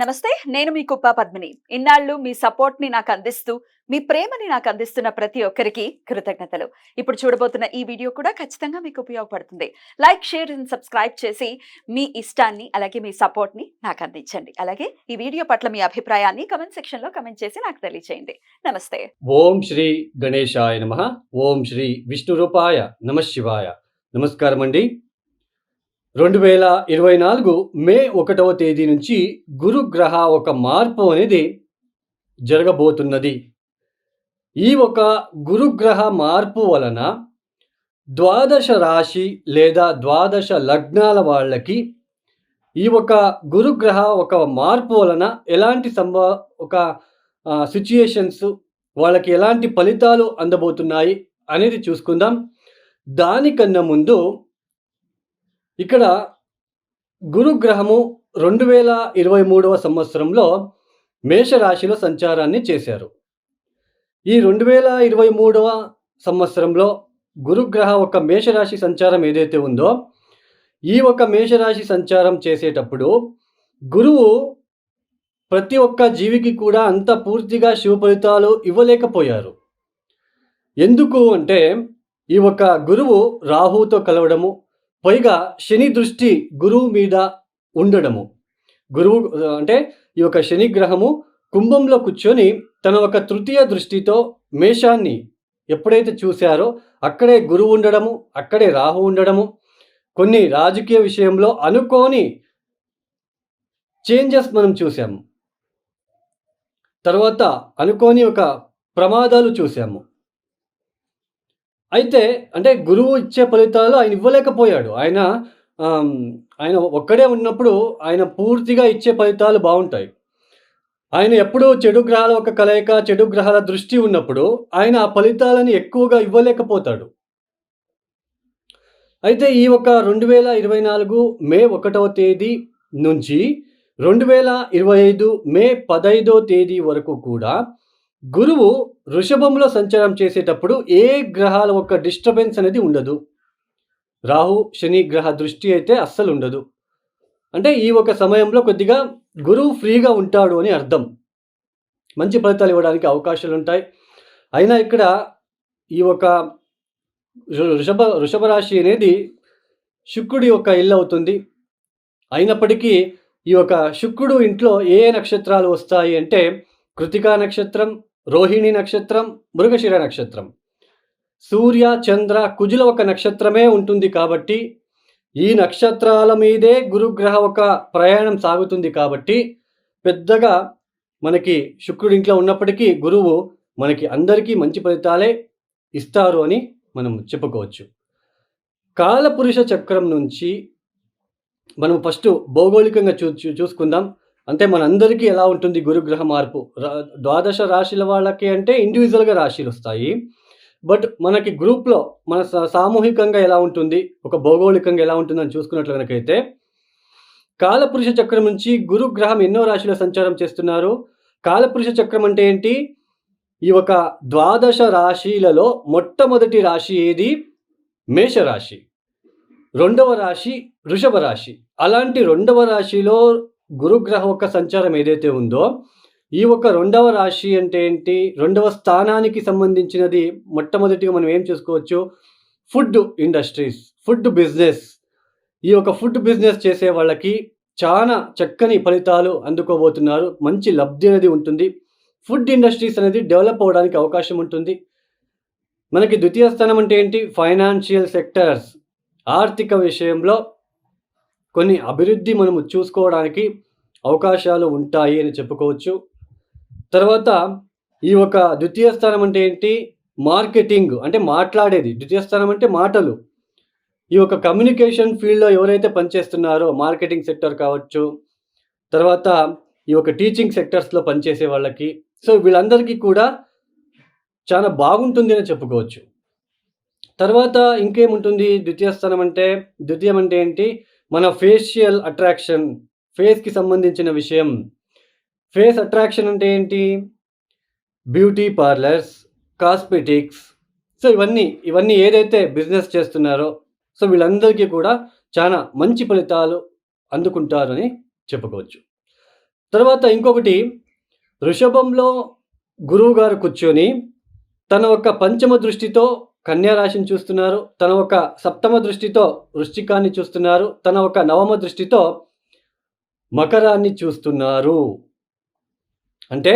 నమస్తే నేను మీ కుప్ప పద్మిని. ఇన్నాళ్ళు మీ సపోర్ట్ని నాకు అందిస్తూ మీ ప్రేమని నాకు అందిస్తున్న ప్రతి ఒక్కరికి కృతజ్ఞతలు. ఇప్పుడు చూడబోతున్న ఈ వీడియో కూడా ఖచ్చితంగా మీకు ఉపయోగపడుతుంది. లైక్ షేర్ అండ్ సబ్స్క్రైబ్ చేసి మీ ఇష్టాన్ని అలాగే మీ సపోర్ట్ని నాకు అందించండి. అలాగే ఈ వీడియో పట్ల మీ అభిప్రాయాన్ని కమెంట్ సెక్షన్లో కమెంట్ చేసి నాకు తెలియజేయండి నమస్తే. ఓం శ్రీ గణేశాయ నమ. ఓం శ్రీ విష్ణు రూపాయ నమ శివాయ. నమస్కారం అండి రెండు వేల ఇరవై నాలుగు మే ఒకటవ తేదీ నుంచి గురుగ్రహ ఒక మార్పు అనేది జరగబోతున్నది. ఈ ఒక గురుగ్రహ మార్పు వలన ద్వాదశ రాశి లేదా ద్వాదశ లగ్నాల వాళ్ళకి ఈ ఒక గురుగ్రహ ఒక మార్పు వలన ఎలాంటి సంభ ఒక సిచ్యుయేషన్స్ వాళ్ళకి ఎలాంటి ఫలితాలు అందబోతున్నాయి అనేది చూసుకుందాం. దానికన్నా ముందు ఇక్కడ గురుగ్రహము రెండు వేల ఇరవై మూడవ సంవత్సరంలో మేషరాశిలో సంచారాన్ని చేశారు. ఈ రెండు వేల ఇరవై మూడవ సంవత్సరంలో గురుగ్రహ ఒక మేషరాశి సంచారం ఏదైతే ఉందో ఈ ఒక మేషరాశి సంచారం చేసేటప్పుడు గురువు ప్రతి ఒక్క జీవికి కూడా అంత పూర్తిగా శుభ ఫలితాలు ఇవ్వలేకపోయారు. ఎందుకు అంటే ఈ ఒక గురువు రాహుతో కలవడము పైగా శని దృష్టి గురువు మీద ఉండడము. గురువు అంటే ఈ యొక్క శని గ్రహము కుంభంలో కూర్చొని తన ఒక తృతీయ దృష్టితో మేషాన్ని ఎప్పుడైతే చూశారో అక్కడే గురువు ఉండడము అక్కడే రాహు ఉండడము కొన్ని రాజకీయ విషయంలో అనుకోని చేంజెస్ మనం చూసాము తర్వాత అనుకోని ఒక ప్రమాదాలు చూసాము అయితే అంటే గురువు ఇచ్చే ఫలితాలు ఆయన ఇవ్వలేకపోయాడు. ఆయన ఆయన ఒక్కడే ఉన్నప్పుడు ఆయన పూర్తిగా ఇచ్చే ఫలితాలు బాగుంటాయి. ఆయన ఎప్పుడూ చెడు గ్రహాల ఒక కలయిక చెడు గ్రహాల దృష్టి ఉన్నప్పుడు ఆయన ఆ ఫలితాలని ఎక్కువగా ఇవ్వలేకపోతాడు. అయితే ఈ ఒక రెండు వేల ఇరవై నాలుగు మే ఒకటవ తేదీ నుంచి రెండు వేల ఇరవై ఐదు మే పదైదో తేదీ వరకు కూడా గురువు వృషభంలో సంచారం చేసేటప్పుడు ఏ గ్రహాల ఒక డిస్టర్బెన్స్ అనేది ఉండదు. రాహు శని గ్రహ దృష్టి అయితే అస్సలు ఉండదు. అంటే ఈ ఒక సమయంలో కొద్దిగా గురువు ఫ్రీగా ఉంటాడు అని అర్థం. మంచి ఫలితాలు ఇవ్వడానికి అవకాశాలు ఉంటాయి. అయినా ఇక్కడ ఈ ఒక వృషభ వృషభ రాశి అనేది శుక్రుడి యొక్క ఇల్లు అవుతుంది. అయినప్పటికీ ఈ యొక్క శుక్రుడు ఇంట్లో ఏ ఏ నక్షత్రాలు వస్తాయి అంటే కృతికా నక్షత్రం రోహిణి నక్షత్రం మృగశిర నక్షత్రం. సూర్య చంద్ర కుజుల ఒక నక్షత్రమే ఉంటుంది కాబట్టి ఈ నక్షత్రాల మీదే గురుగ్రహ ఒక ప్రయాణం సాగుతుంది కాబట్టి పెద్దగా మనకి శుక్రుడి ఇంట్లో ఉన్నప్పటికీ గురువు మనకి అందరికీ మంచి ఫలితాలే ఇస్తారు అని మనం చెప్పుకోవచ్చు. కాలపురుష చక్రం నుంచి మనం ఫస్ట్ భౌగోళికంగా చూ చూ- చూసుకుందాం. అంటే మనందరికీ ఎలా ఉంటుంది గురుగ్రహ మార్పు? ద్వాదశ రాశుల వాళ్ళకి అంటే ఇండివిజువల్గా రాశిలు వస్తాయి. బట్ మనకి గ్రూప్లో మన సామూహికంగా ఎలా ఉంటుంది? ఒక భౌగోళికంగా ఎలా ఉంటుందని చూసుకున్నట్లు కనుకైతే కాలపురుష చక్రం నుంచి గురుగ్రహం ఎన్నో రాశిలో సంచారం చేస్తున్నారు. కాలపురుష చక్రం అంటే ఏంటి? ఈ ఒక ద్వాదశ రాశిలలో మొట్టమొదటి రాశి ఏది? మేషరాశి. రెండవ రాశి వృషభ రాశి. అలాంటి రెండవ రాశిలో గురుగ్రహ యొక్క సంచారం ఏదైతే ఉందో ఈ ఒక రెండవ రాశి అంటే ఏంటి? రెండవ స్థానానికి సంబంధించినది మొట్టమొదటిగా మనం ఏం చేసుకోవచ్చు? Food industries food business. ఈ యొక్క ఫుడ్ బిజినెస్ చేసే వాళ్ళకి చాలా చక్కని ఫలితాలు అందుకోబోతున్నారు. మంచి లబ్ధి అనేది ఉంటుంది. ఫుడ్ ఇండస్ట్రీస్ అనేది డెవలప్ అవ్వడానికి అవకాశం ఉంటుంది. మనకి ద్వితీయ స్థానం అంటే ఏంటి? Financial sectors. ఆర్థిక విషయంలో కొన్ని అభివృద్ధి మనము చూసుకోవడానికి అవకాశాలు ఉంటాయి అని చెప్పుకోవచ్చు. తర్వాత ఈ ఒక ద్వితీయ స్థానం అంటే ఏంటి? మార్కెటింగ్ అంటే మాట్లాడేది. ద్వితీయ స్థానం అంటే మాటలు. ఈ యొక్క కమ్యూనికేషన్ ఫీల్డ్లో ఎవరైతే పనిచేస్తున్నారో మార్కెటింగ్ సెక్టర్ కావచ్చు తర్వాత ఈ యొక్క టీచింగ్ సెక్టర్స్లో పనిచేసే వాళ్ళకి. సో వీళ్ళందరికీ కూడా చాలా బాగుంటుంది అని చెప్పుకోవచ్చు. తర్వాత ఇంకేముంటుంది? ద్వితీయ స్థానం అంటే ద్వితీయం అంటే ఏంటి? మన ఫేషియల్ అట్రాక్షన్ ఫేస్కి సంబంధించిన విషయం. ఫేస్ అట్రాక్షన్ అంటే ఏంటి? బ్యూటీ పార్లర్స్ కాస్మెటిక్స్ సో ఇవన్నీ ఇవన్నీ ఏదైతే బిజినెస్ చేస్తున్నారో సో వీళ్ళందరికీ కూడా చాలా మంచి ఫలితాలు అందుకుంటారని చెప్పుకోవచ్చు. తర్వాత ఇంకొకటి వృషభంలో గురువు గారు కూర్చొని తన ఒక పంచమ దృష్టితో కన్యా రాశిని చూస్తున్నారు. తన ఒక సప్తమ దృష్టితో వృశ్చికాన్ని చూస్తున్నారు. తన ఒక నవమ దృష్టితో మకరాన్ని చూస్తున్నారు. అంటే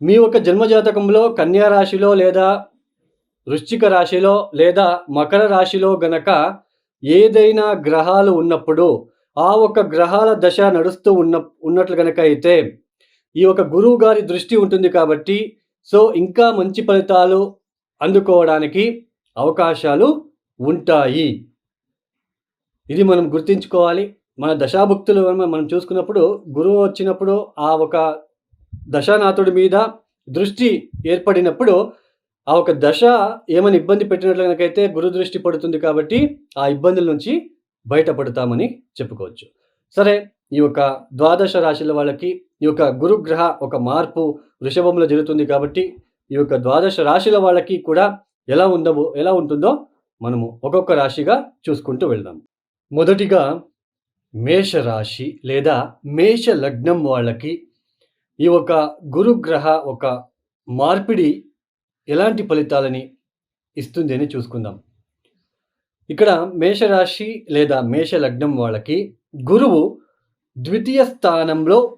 మీ యొక్క జన్మజాతకంలో కన్యా రాశిలో లేదా వృశ్చిక రాశిలో లేదా మకర రాశిలో గనక ఏదైనా గ్రహాలు ఉన్నప్పుడు ఆ ఒక గ్రహాల దశ నడుస్తూ ఉన్న ఉన్నట్లు గనక అయితే ఈ ఒక గురువు గారి దృష్టి ఉంటుంది కాబట్టి సో ఇంకా మంచి ఫలితాలు అందుకోవడానికి అవకాశాలు ఉంటాయి. ఇది మనం గుర్తుంచుకోవాలి. మన దశాభుక్తులు మనం మనం చూసుకున్నప్పుడు గురువు వచ్చినప్పుడు ఆ ఒక దశానాథుడి మీద దృష్టి ఏర్పడినప్పుడు ఆ ఒక దశ ఏమైనా ఇబ్బంది పెట్టినట్లు కనుకైతే గురు దృష్టి పడుతుంది కాబట్టి ఆ ఇబ్బందుల నుంచి బయటపడతామని చెప్పుకోవచ్చు. సరే ఈ యొక్క ద్వాదశ రాశుల వాళ్ళకి ఈ యొక్క గురుగ్రహ ఒక మార్పు వృషభంలో జరుగుతుంది కాబట్టి ఈ యొక్క ద్వాదశ రాశుల వాళ్ళకి కూడా ఎలా ఉందో ఎలా ఉంటుందో మనము ఒక్కొక్క రాశిగా చూసుకుంటూ వెళ్దాం. మొదటిగా మేష రాశి లేదా మేష లగ్నం వాళ్ళకి ఈ ఒక గురుగ్రహ ఒక మార్పిడి ఎలాంటి ఫలితాలని ఇస్తుంది అని చూసుకుందాం. ఇక్కడ మేషరాశి లేదా మేష లగ్నం వాళ్ళకి గురువు ద్వితీయ స్థానంలో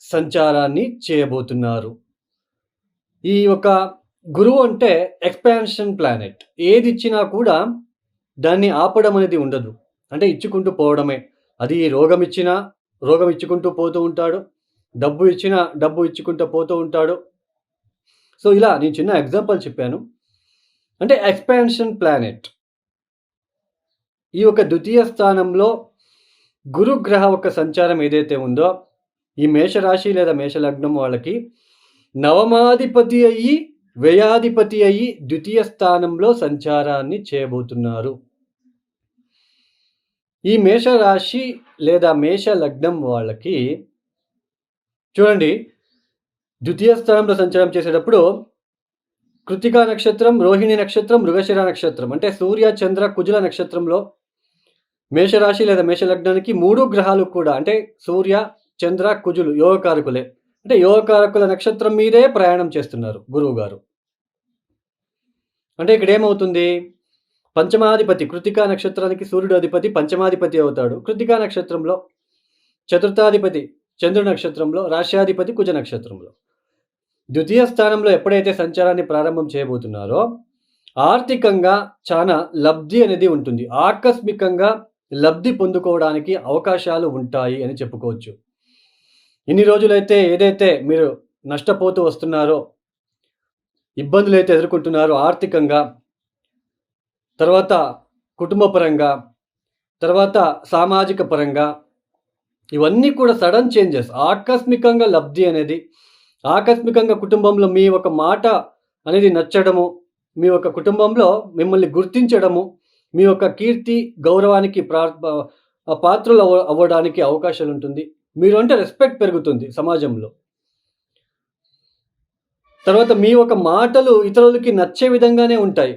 సంచారాన్ని చేయబోతున్నారు. ఈ యొక్క గురువు అంటే ఎక్స్పాన్షన్ ప్లానెట్. ఏది ఇచ్చినా కూడా దాన్ని ఆపడం అనేది ఉండదు. అంటే ఇచ్చుకుంటూ పోవడమే. అది రోగం ఇచ్చినా రోగం ఇచ్చుకుంటూ పోతూ ఉంటాడు. డబ్బు ఇచ్చినా డబ్బు ఇచ్చుకుంటూ పోతూ ఉంటాడు. సో ఇలా నేను చిన్న ఎగ్జాంపుల్ చెప్పాను. అంటే ఎక్స్పాన్షన్ ప్లానెట్. ఈ యొక్క ద్వితీయ స్థానంలో గురుగ్రహ ఒక సంచారం ఏదైతే ఉందో ఈ మేషరాశి లేదా మేషలగ్నం వాళ్ళకి నవమాధిపతి అయ్యి వ్యయాధిపతి అయ్యి ద్వితీయ స్థానంలో సంచారాన్ని చేయబోతున్నారు. ఈ మేషరాశి లేదా మేష లగ్నం వాళ్ళకి చూడండి ద్వితీయ స్థానంలో సంచారం చేసేటప్పుడు కృతికా నక్షత్రం రోహిణి నక్షత్రం మృగశిర నక్షత్రం అంటే సూర్య చంద్ర కుజుల నక్షత్రంలో మేషరాశి లేదా మేషలగ్నానికి మూడు గ్రహాలు కూడా అంటే సూర్య చంద్ర కుజులు యోగకారకులే. అంటే యోగకారకుల నక్షత్రం మీదే ప్రయాణం చేస్తున్నారు గురువు గారు అంటే ఇక్కడ ఏమవుతుంది? పంచమాధిపతి కృతికా నక్షత్రానికి సూర్యుడు అధిపతి పంచమాధిపతి అవుతాడు. కృతికా నక్షత్రంలో చతుర్థాధిపతి చంద్రుడు నక్షత్రంలో రాష్ట్రాధిపతి కుజ నక్షత్రంలో. ద్వితీయ స్థానంలో ఎప్పుడైతే సంచారాన్ని ప్రారంభం చేయబోతున్నారో ఆర్థికంగా చాలా లబ్ధి అనేది ఉంటుంది. ఆకస్మికంగా లబ్ధి పొందుకోవడానికి అవకాశాలు ఉంటాయి అని చెప్పుకోవచ్చు. ఇన్ని రోజులైతే ఏదైతే మీరు నష్టపోతూ వస్తున్నారో ఇబ్బందులు అయితే ఎదుర్కొంటున్నారో ఆర్థికంగా తర్వాత కుటుంబపరంగా తర్వాత సామాజిక పరంగా ఇవన్నీ కూడా సడన్ చేంజెస్. ఆకస్మికంగా లబ్ధి అనేది ఆకస్మికంగా కుటుంబంలో మీ ఒక మాట అనేది నచ్చడము మీ యొక్క కుటుంబంలో మిమ్మల్ని గుర్తించడము మీ యొక్క కీర్తి గౌరవానికి ప్రా పాత్రలు అవ్వ అవ్వడానికి అవకాశాలు ఉంటుంది మీరు అంటే రెస్పెక్ట్ పెరుగుతుంది సమాజంలో. తర్వాత మీ ఒక మాటలు ఇతరులకి నచ్చే విధంగానే ఉంటాయి.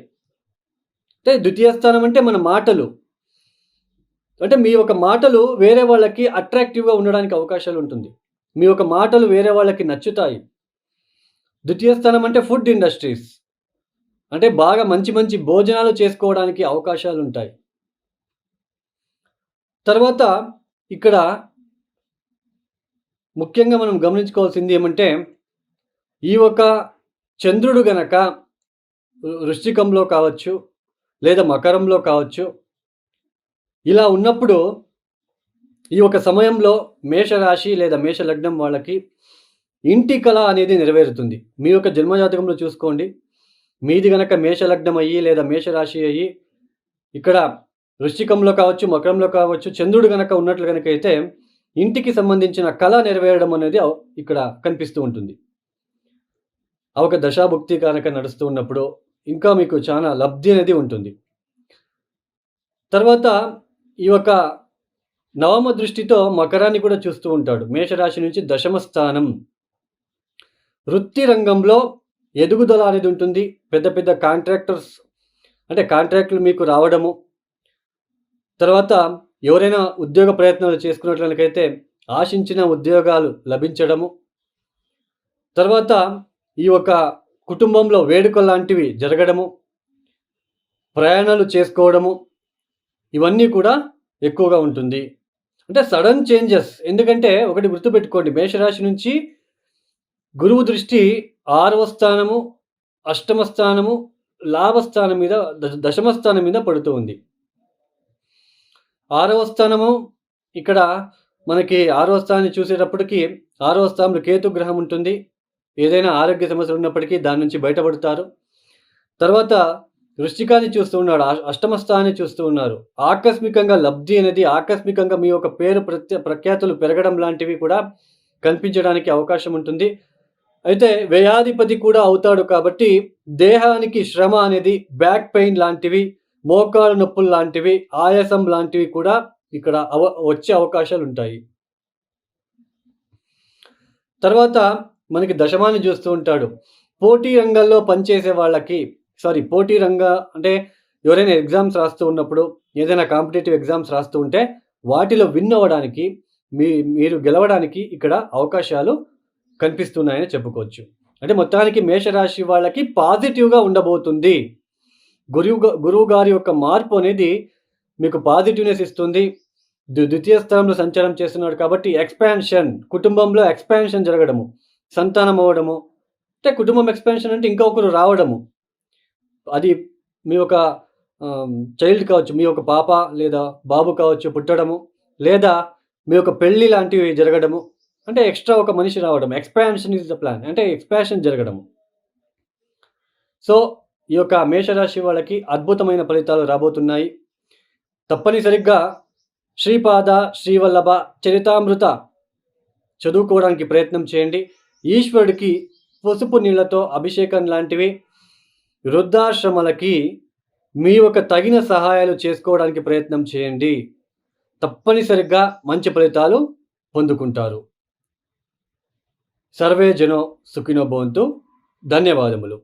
అంటే ద్వితీయ స్థానం అంటే మన మాటలు. అంటే మీ ఒక మాటలు వేరే వాళ్ళకి అట్రాక్టివ్గా ఉండడానికి అవకాశాలు ఉంటుంది. మీ యొక్క మాటలు వేరే వాళ్ళకి నచ్చుతాయి. ద్వితీయ స్థానం అంటే ఫుడ్ ఇండస్ట్రీస్ అంటే బాగా మంచి మంచి భోజనాలు చేసుకోవడానికి అవకాశాలు ఉంటాయి. తర్వాత ఇక్కడ ముఖ్యంగా మనం గమనించుకోవాల్సింది ఏమంటే ఈ ఒక చంద్రుడు గనక వృ- వృశ్చికంలో కావచ్చు లేదా మకరంలో కావచ్చు ఇలా ఉన్నప్పుడు ఈ ఒక సమయంలో మేషరాశి లేదా మేష లగ్నం వాళ్ళకి ఇంటి కళ అనేది నెరవేరుతుంది. మీ యొక్క జన్మజాతకంలో చూసుకోండి. మీది గనక మేష లగ్నం అయ్యి లేదా మేషరాశి అయ్యి ఇక్కడ వృశ్చికంలో కావచ్చు మకరంలో కావచ్చు చంద్రుడు గనక ఉన్నట్లు గనక అయితే ఇంటికి సంబంధించిన కళ నెరవేరడం అనేది ఇక్కడ కనిపిస్తూ ఉంటుంది. ఆ ఒక దశాభుక్తి కనుక నడుస్తూ ఉన్నప్పుడు ఇంకా మీకు చాలా లబ్ధి అనేది ఉంటుంది. తర్వాత ఈ యొక్క నవమ దృష్టితో మకరాన్ని కూడా చూస్తూ ఉంటాడు. మేషరాశి నుంచి దశమ స్థానం. వృత్తి రంగంలో ఎదుగుదల అనేది ఉంటుంది. పెద్ద పెద్ద కాంట్రాక్టర్స్ అంటే కాంట్రాక్టులు మీకు రావడము. తర్వాత ఎవరైనా ఉద్యోగ ప్రయత్నాలు చేసుకున్నట్లయితే ఆశించిన ఉద్యోగాలు లభించడము. తర్వాత ఈ యొక్క కుటుంబంలో వేడుక లాంటివి జరగడము. ప్రయాణాలు చేసుకోవడము. ఇవన్నీ కూడా ఎక్కువగా ఉంటుంది. అంటే సడన్ చేంజెస్. ఎందుకంటే ఒకటి గుర్తుపెట్టుకోండి. మేషరాశి నుంచి గురువు దృష్టి ఆరవ స్థానము అష్టమ స్థానము లాభస్థానం మీద దశ- దశమ స్థానం మీద పడుతూ ఉంది. ఆరవ స్థానము. ఇక్కడ మనకి ఆరవ స్థానాన్ని చూసేటప్పటికి ఆరవ స్థానంలో కేతు గ్రహం ఉంటుంది. ఏదైనా ఆరోగ్య సమస్యలు ఉన్నప్పటికీ దాని నుంచి బయటపడతారు. తర్వాత వృష్టికాన్ని చూస్తూ ఉన్నాడు. అష్టమ స్థానాన్ని చూస్తూ ఉన్నారు. ఆకస్మికంగా లబ్ధి అనేది ఆకస్మికంగా మీ యొక్క పేరు ప్రత్య ప్రఖ్యాతులు పెరగడం లాంటివి కూడా కనిపించడానికి అవకాశం ఉంటుంది. అయితే వ్యయాధిపతి కూడా అవుతాడు కాబట్టి దేహానికి శ్రమ అనేది బ్యాక్ పెయిన్ లాంటివి మోకాలు నొప్పులు లాంటివి ఆయాసం లాంటివి కూడా ఇక్కడ అవ వచ్చే అవకాశాలు ఉంటాయి. తర్వాత మనకి దశమాన్ని చూస్తూ ఉంటాడు. పోటీ రంగంలో పనిచేసే వాళ్ళకి సారీ పోటీ రంగ అంటే ఎవరైనా ఎగ్జామ్స్ రాస్తూ ఉన్నప్పుడు ఏదైనా కాంపిటేటివ్ ఎగ్జామ్స్ రాస్తూ ఉంటే వాటిలో విన్ అవ్వడానికి మీ మీరు గెలవడానికి ఇక్కడ అవకాశాలు కనిపిస్తున్నాయని చెప్పుకోవచ్చు. అంటే మొత్తానికి మేషరాశి వాళ్ళకి పాజిటివ్గా ఉండబోతుంది. గురువు గురువు గారి యొక్క మార్పు అనేది మీకు పాజిటివ్నెస్ ఇస్తుంది. ద్వితీయ స్థానంలో సంచారం చేస్తున్నాడు కాబట్టి ఎక్స్పాన్షన్ కుటుంబంలో ఎక్స్పాన్షన్ జరగడము సంతానం అవ్వడము అంటే కుటుంబం ఎక్స్పాన్షన్ అంటే ఇంకొకరు రావడము. అది మీ యొక్క చైల్డ్ కావచ్చు మీ యొక్క పాప లేదా బాబు కావచ్చు పుట్టడము లేదా మీ యొక్క పెళ్ళి లాంటివి జరగడము అంటే ఎక్స్ట్రా ఒక మనిషి రావడం ఎక్స్పాన్షన్ ఇస్ ద ప్లాన్ అంటే ఎక్స్పాన్షన్ జరగడము. సో ఈ యొక్క మేషరాశి వాళ్ళకి అద్భుతమైన ఫలితాలు రాబోతున్నాయి. తప్పనిసరిగా శ్రీపాద శ్రీవల్లభ చరితామృత చదువుకోవడానికి ప్రయత్నం చేయండి. ఈశ్వరుడికి పసుపు నీళ్ళతో అభిషేకం లాంటివి వృద్ధాశ్రమాలకి మీ యొక్క తగిన సహాయాలు చేసుకోవడానికి ప్రయత్నం చేయండి. తప్పనిసరిగా మంచి ఫలితాలు పొందుకుంటారు. సర్వే జనో సుఖినో భవంతు. ధన్యవాదములు.